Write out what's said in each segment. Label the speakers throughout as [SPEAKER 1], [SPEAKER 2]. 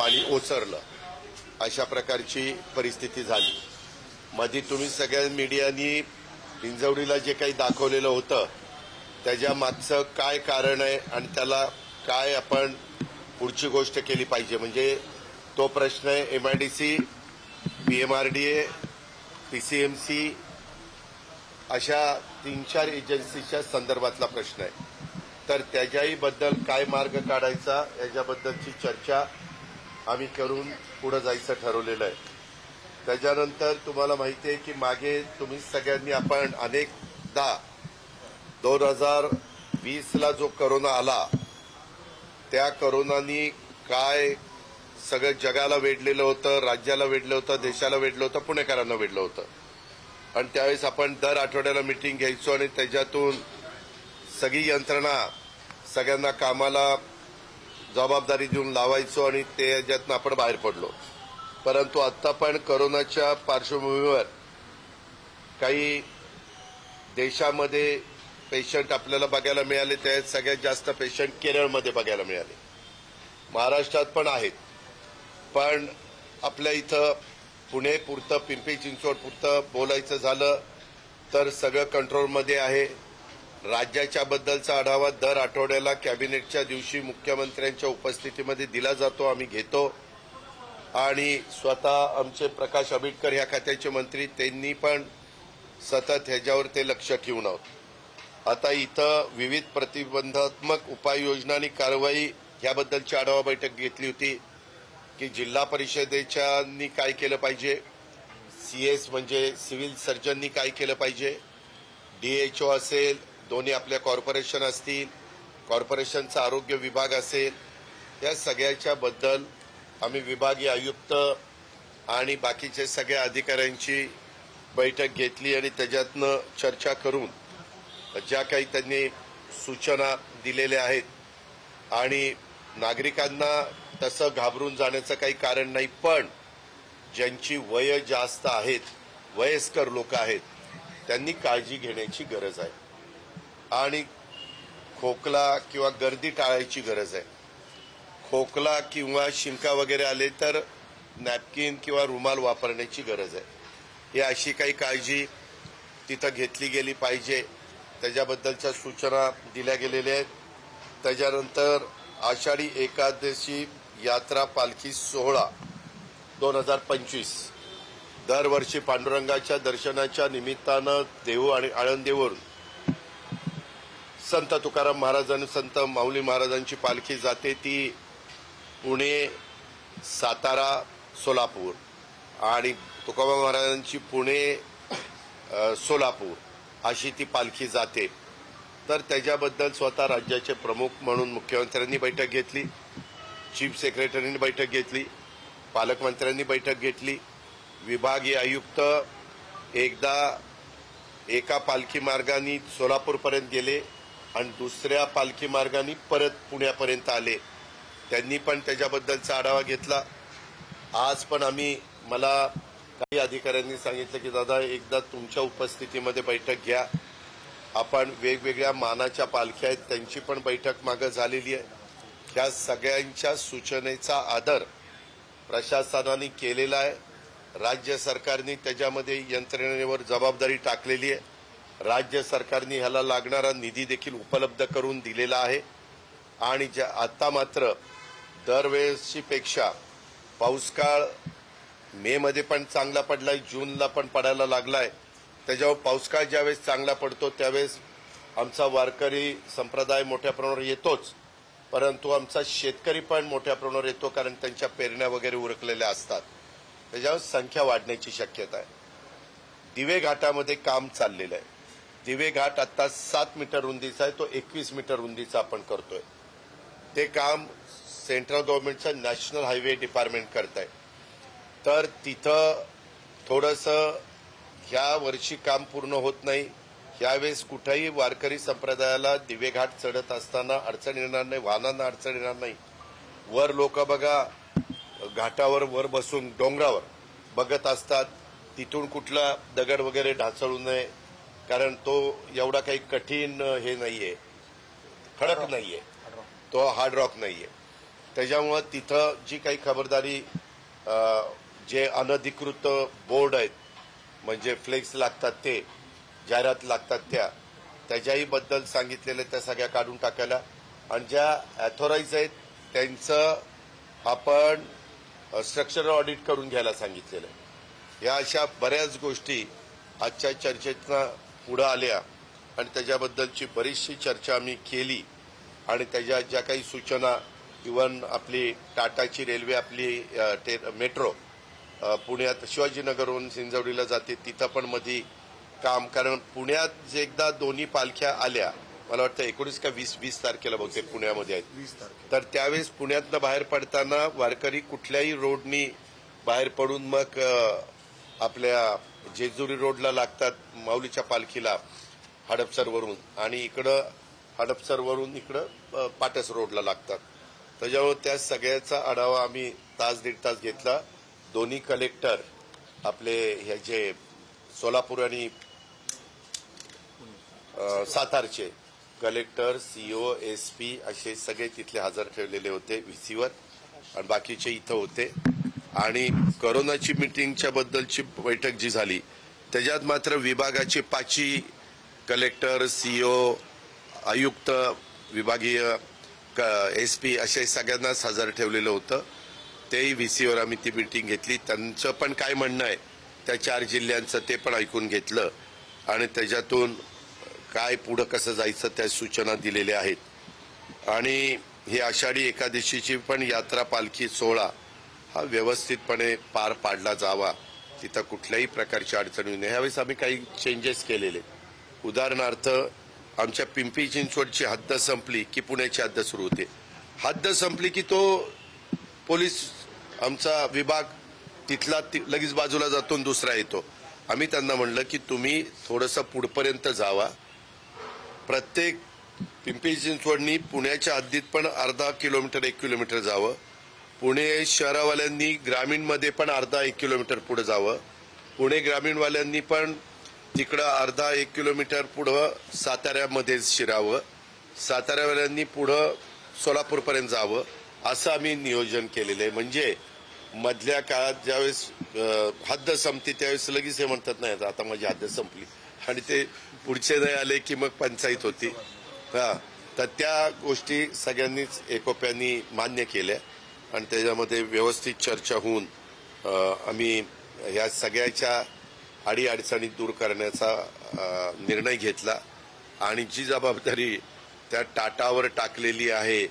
[SPEAKER 1] पाणी ओसरलं. अशा प्रकारची परिस्थिती झाली. मध्ये तुम्ही सगळ्या मीडियानी हिंजवडीला जे काही दाखवलेलं होतं त्याच्या मागचं काय कारण आहे आणि त्याला काय आपण पुढची गोष्ट केली पाहिजे? म्हणजे तो प्रश्न आहे M I D C P M R D A P C M C अशा तीन चार एजन्सीच्या संदर्भातला प्रश्न आहे. तर त्याच्याहीबद्दल काय मार्ग काढायचा याच्याबद्दलची चर्चा आम्ही करून पुढे जायचं ठरवलेलं आहे. त्याच्यानंतर तुम्हाला माहिती आहे की मागे तुम्ही सगळ्यांनी आपण अनेकदा दोन हजार वीसला जो करोना आला त्या करोनानी काय सगळं जगाला वेढलेलं होतं राज्याला वेढलं होतं देशाला वेढलं होतं पुणेकरांना वेढलं होतं. आणि त्यावेळेस आपण दर आठवड्याला मिटिंग घ्यायचो आणि त्याच्यातून सगळी यंत्रणा सगळ्यांना कामाला जबाबदारी देऊन लावायचो आणि त्याच्यातनं आपण बाहेर पडलो. परंतु आत्ता पण करोनाच्या पार्श्वभूमीवर काही देशामध्ये पेशंट आपल्याला बघायला मिळाले ते सगळ्यात जास्त पेशंट केरळमध्ये बघायला मिळाले. महाराष्ट्रात पण आहेत. पण आपल्या इथं पुणे पुरतं पिंपरी चिंचवड पुरतं बोलायचं झालं तर सगळं कंट्रोलमध्ये आहे. राज्याच्या बद्दलचा आढावा दर आठवड्याला कॅबिनेटच्या दिवशी मुख्यमंत्र्यांच्या उपस्थितीमध्ये दिला जातो आम्ही घेतो. आणि स्वतः आमचे प्रकाश आंबेडकर ह्या खात्याचे मंत्री त्यांनी पण सतत ह्याच्यावर ते लक्ष ठेवून आहोत. आता इथं विविध प्रतिबंधात्मक उपाययोजना आणि कारवाई याबद्दलची आढावा बैठक घेतली होती की जिल्हा परिषदेच्यानी काय केलं पाहिजे सी एस म्हणजे सिव्हिल सर्जननी काय केलं पाहिजे डी एच ओ असेल दोन्ही आपल्या कॉर्पोरेशन असतील कॉर्पोरेशनचा आरोग्य विभाग असेल या सगळ्याच्या बद्दल आम्ही विभागीय आयुक्त आणि बाकीचे सगळ्या अधिकाऱ्यांची बैठक घेतली आणि त्याच्यातनं चर्चा करून ज्या काही त्यांनी सूचना दिलेल्या आहेत आणि नागरिकांना तसं घाबरून जाण्याचं काही कारण नाही पण ज्यांची वय जास्त आहेत वयस्कर लोक आहेत त्यांनी काळजी घेण्याची गरज आहे. आणि खोकला किंवा गर्दी टाळायची गरज आहे. खोकला किंवा शिंका वगैरे आले तर नॅपकिन किंवा रुमाल वापरण्याची गरज आहे. ही अशी काही काळजी तिथं घेतली गेली पाहिजे. त्याच्याबद्दलच्या सूचना दिल्या गेलेल्या आहेत. त्याच्यानंतर आषाढी एकादशी यात्रा पालखी सोहळा दोन हजार पंचवीस. दरवर्षी पांडुरंगाच्या दर्शनाच्या निमित्तानं देहू आणि आळंदीवरून संत तुकाराम महाराजांनी संत माऊली महाराजांची पालखी जाते ती पुणे सातारा सोलापूर आणि तुकाराम महाराजांची पुणे सोलापूर अशी ती पालखी जाते. तर त्याच्याबद्दल स्वतः राज्याचे प्रमुख म्हणून मुख्यमंत्र्यांनी बैठक घेतली चीफ सेक्रेटरींनी बैठक घेतली पालकमंत्र्यांनी बैठक घेतली विभागीय आयुक्त एकदा एका पालखी मार्गाने सोलापूरपर्यंत गेले आणि दुसऱ्या पालखी मार्गाने परत पुण्यापर्यंत आले. त्यांनी पण त्याच्याबद्दलचा आढावा घेतला. आज पण आम्ही मला काही अधिकाऱ्यांनी सांगितलं की दादा एकदा तुमच्या उपस्थितीमध्ये बैठक घ्या. आपण वेगवेगळ्या मानाच्या पालख्या आहेत त्यांची पण बैठक मागं झालेली आहे. ह्या सगळ्यांच्या सूचनेचा आदर प्रशासनाने केलेला आहे. राज्य सरकारने त्याच्यामध्ये यंत्रणेवर जबाबदारी टाकलेली आहे. राज्य सरकारने ह्याला लागणारा निधी देखील उपलब्ध करून दिलेला आहे. आणि ज्या आत्ता मात्र दरवेळेसची पाऊसकाळ मेमध्ये पण चांगला पडला आहे जूनला पण पडायला लागला आहे त्याच्यावर पाऊसकाळ ज्यावेळेस चांगला पडतो त्यावेळेस आमचा वारकरी संप्रदाय मोठ्या प्रमाणावर येतोच. परंतु आमचा शेतकरी पण मोठ्या प्रमाणावर येतो कारण त्यांच्या पेरण्या वगैरे उरकलेल्या असतात. त्याच्यावर संख्या वाढण्याची शक्यता आहे. दिवे घाटामध्ये काम चाललेलं आहे. दिवे घाट आता सात मीटर रुंदीचा आहे तो एकवीस मीटर रुंदीचा आपण करतोय. ते काम सेंट्रल गव्हर्नमेंटचं नॅशनल हायवे डिपार्टमेंट करत आहे तर तिथं थोडंसं ह्या वर्षी काम पूर्ण होत नाही. यावेळेस कुठेही वारकरी संप्रदायाला दिवेघाट चढत असताना अडचण येणार नाही वाहनांना अडचण येणार नाही. वर लोक बघा घाटावर वर बसून डोंगरावर बघत असतात. तिथून कुठला दगड वगैरे ढासळू नये. कारण तो एवढा काही कठीण हे नाहीये. खडक नाहीये. तो हार्ड रॉक नाहीये. त्याच्यामुळं तिथं जी काही खबरदारी जे अनधिकृत बोर्ड आहेत म्हणजे फ्लेक्स लागतात ते जाहिरात लागतात त्या त्याच्याही बद्दल सांगितलेलं त्या सगळ्या काढून टाकायला. आणि ज्या अथॉराईज आहेत त्यांचं आपण स्ट्रक्चरल ऑडिट करून घ्यायला सांगितलेलं आहे. या अशा बऱ्याच गोष्टी आजच्या चर्चेतनं पुढं आल्या आणि त्याच्याबद्दलची बरीचशी चर्चा आम्ही केली आणि त्याच्या ज्या काही सूचना इवन आपली टाटाची रेल्वे आपली ते मेट्रो पुण्यात शिवाजीनगरहून सिंजवडीला जाते तिथं पण मधी काम. कारण पुण्यात जे एकदा दोन्ही पालख्या आल्या मला वाटतं एकोणीस का वीस वीस तारखेला बहुतेक पुण्यामध्ये आहेत. तर त्यावेळेस पुण्यातनं बाहेर पडताना वारकरी कुठल्याही रोडनी बाहेर पडून मग आपल्या जेजुरी रोडला लागतात माऊलीच्या पालखीला हडपसरवरून. आणि इकडं हडपसरवरून इकडं पाटस रोडला लागतात. त्याच्यामुळे त्या सगळ्याचा आढावा आम्ही तास दीड तास घेतला. दोन्ही कलेक्टर आपले ह्याचे सोलापूर आणि सातारचे कलेक्टर सीओ एस पी असे सगळे तिथले हजर ठेवलेले होते व्हीसीवर आणि बाकीचे इथं होते. आणि करोनाची मिटिंगच्या बद्दलची बैठक जी झाली त्याच्यात मात्र विभागाचे पाचही कलेक्टर सीओ आयुक्त विभागीय क एस पी असे सगळ्यांनाच हजर ठेवलेलं होतं. तेही व्ही सीवर आम्ही ती मिटिंग घेतली. त्यांचं पण काय म्हणणं आहे त्या चार जिल्ह्यांचं ते पण ऐकून घेतलं. आणि त्याच्यातून काय पुढं कसं जायचं त्या सूचना दिलेल्या आहेत. आणि ही आषाढी एकादशीची पण यात्रा पालखी सोहळा हा व्यवस्थितपणे पार पाडला जावा. तिथं कुठल्याही प्रकारची अडचणी नाही ह्यावेळेस आम्ही काही चेंजेस केलेले. उदाहरणार्थ आमच्या पिंपरी चिंचवडची हद्द संपली की पुण्याची हद्द सुरू होते. हद्द संपली की तो पोलीस आमचा विभाग तिथला ति- लगेच बाजूला जातो आणि दुसरा येतो. आम्ही त्यांना म्हणलं की तुम्ही थोडंसं पुढपर्यंत जावा. प्रत्येक पिंपरी चिंचवडनी पुण्याच्या हद्दीत पण अर्धा किलोमीटर एक किलोमीटर जावं. पुणे शहरावाल्यांनी ग्रामीणमध्ये पण अर्धा एक किलोमीटर पुढे जावं. पुणे ग्रामीणवाल्यांनी पण तिकडं अर्धा एक किलोमीटर पुढं साताऱ्यामध्ये शिरावं. साताऱ्यावाल्यांनी पुढं सोलापूरपर्यंत जावं असं आम्ही नियोजन केलेलं आहे. म्हणजे मधल्या काळात ज्यावेळेस हद्द संपते त्यावेळेस लगेच हे म्हणतात नाही आता माझी हद्द संपली. आणि ते पुढचे नाही आले की मग पंचायत होती. हां तर त्या गोष्टी सगळ्यांनीच एकोप्यानी मान्य केल्या. आणि त्याच्यामध्ये व्यवस्थित चर्चा होऊन आम्ही ह्या सगळ्याच्या अडीअडचणी दूर करण्याचा निर्णय घेतला. आणि जी जबाबदारी त्या टाटावर टाकलेली आहे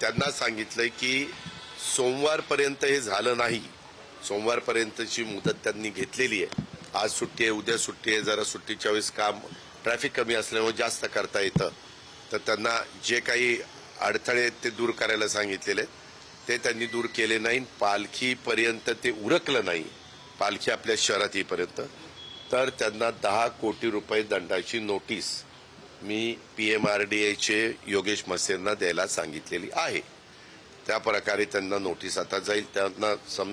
[SPEAKER 1] त्यांना सांगितलंय की सोमवारपर्यंत हे झालं नाही. सोमवारपर्यंतची मुदत त्यांनी घेतलेली आहे. आज सुट्टी आहे उद्या सुट्टी आहे जरा सुट्टीच्या वेळेस काम ट्रॅफिक कमी असल्यामुळे जास्त करता येतं. तर त्यांना जे काही अडथळे आहेत ते दूर करायला सांगितलेले. आहेत ते त्यांनी दूर केले नाही. पालखीपर्यंत ते उरकलं नाही. पालखी आपल्या शहरात येईपर्यंत. तर त्यांना दहा कोटी रुपये दंडाची नोटीस मी P M R D एचे Yogesh मसेंना द्यायला सांगितलेली आहे. त्या प्रकारे त्यांना नोटीस आता जाईल. त्यांना सम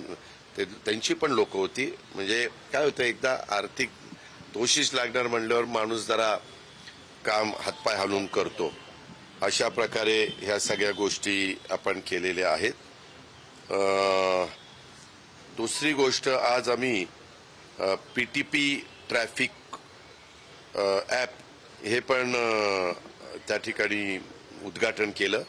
[SPEAKER 1] ते त्यांची पण लोक होती. म्हणजे काय होतं एकदा आर्थिक दोषीच लागणार म्हणल्यावर माणूस जरा काम हातपाय हालून करतो. अशा प्रकारे ह्या सगळ्या गोष्टी आपण केलेल्या आहेत. दुसरी गोष्ट आज आम्ही P T P traffic app हे पण त्या ठिकाणी उद्घाटन केलं.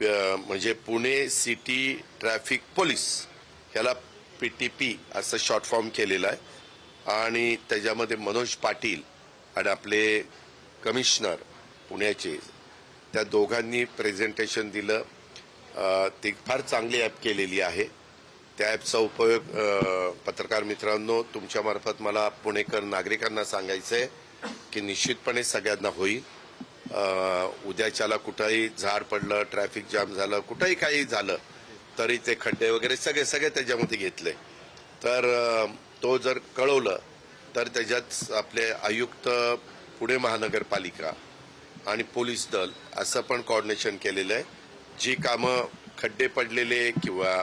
[SPEAKER 1] प- म्हणजे पुणे सिटी ट्रॅफिक पोलीस ह्याला पी टी पी असं शॉर्ट फॉर्म केलेलं आहे. आणि त्याच्यामध्ये मनोज पाटील आणि आपले कमिशनर पुण्याचे त्या दोघांनी प्रेझेंटेशन दिलं. ती फार चांगली ॲप केलेली आहे. त्या ॲपचा उपयोग पत्रकार मित्रांनो तुमच्यामार्फत मला पुणेकर नागरिकांना सांगायचं आहे की निश्चितपणे सगळ्यांना होईल. उद्याच्याला कुठंही झाड पडलं ट्रॅफिक जाम झालं कुठंही काही झालं तरी ते खड्डे वगैरे सगळे सगळे त्याच्यामध्ये घेतले. तर तो जर कळवलं तर त्याच्यात आपले आयुक्त पुणे महानगरपालिका आणि पोलीस दल असं पण कॉर्डिनेशन केलेलं आहे. जी कामं खड्डे पडलेले किंवा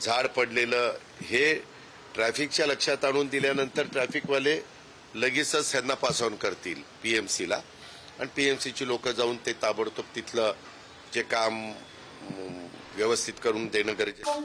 [SPEAKER 1] झाड पडलेलं हे ट्रॅफिकच्या लक्षात आणून दिल्यानंतर ट्रॅफिकवाले लगेचच ह्यांना पास ऑन करतील पीएमसीला आणि पीएमसीची लोकं जाऊन ते ताबडतोब तिथलं जे काम व्यवस्थित करून देणं गरजेचं